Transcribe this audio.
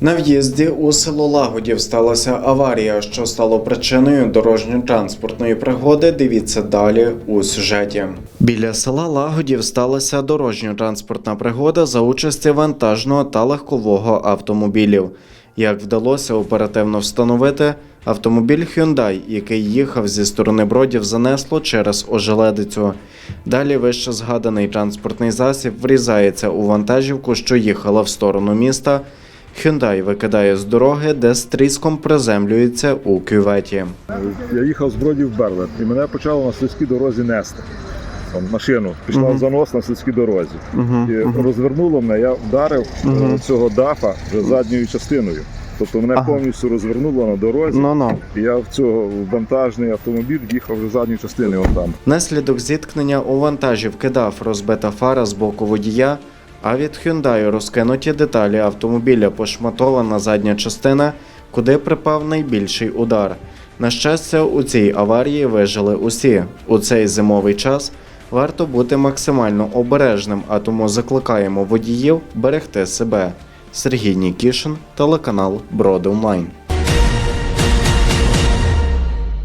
На в'їзді у село Лагодів сталася аварія, що стало причиною дорожньо-транспортної пригоди. Дивіться далі у сюжеті. Біля села Лагодів сталася дорожньо-транспортна пригода за участі вантажного та легкового автомобілів. Як вдалося оперативно встановити, автомобіль Hyundai, який їхав зі сторони бродів, занесло через ожеледицю. Далі вище згаданий транспортний засіб врізається у вантажівку, що їхала в сторону міста. Hyundai викидає з дороги, де з тріском приземлюється у кюветі. Я їхав з Бродів в Берлет, і мене почало на сільській дорозі нести. Там, машину пішла в Мгм. занос на сільській дорозі. Угу, І розвернуло мене, я вдарив Мгм. е, цього дафа вже задньою частиною. Тобто мене Ага. повністю розвернуло на дорозі, Ну ну. і я в цього вантажний автомобіль їхав вже задньою частиною. От там. Наслідок зіткнення у вантажівки дав розбита фара з боку водія, а від Hyundai розкинуті деталі автомобіля, пошматована задня частина, куди припав найбільший удар. На щастя, у цій аварії вижили усі. У цей зимовий час варто бути максимально обережним, а тому закликаємо водіїв берегти себе. Сергій Нікішин, телеканал Броди Онлайн.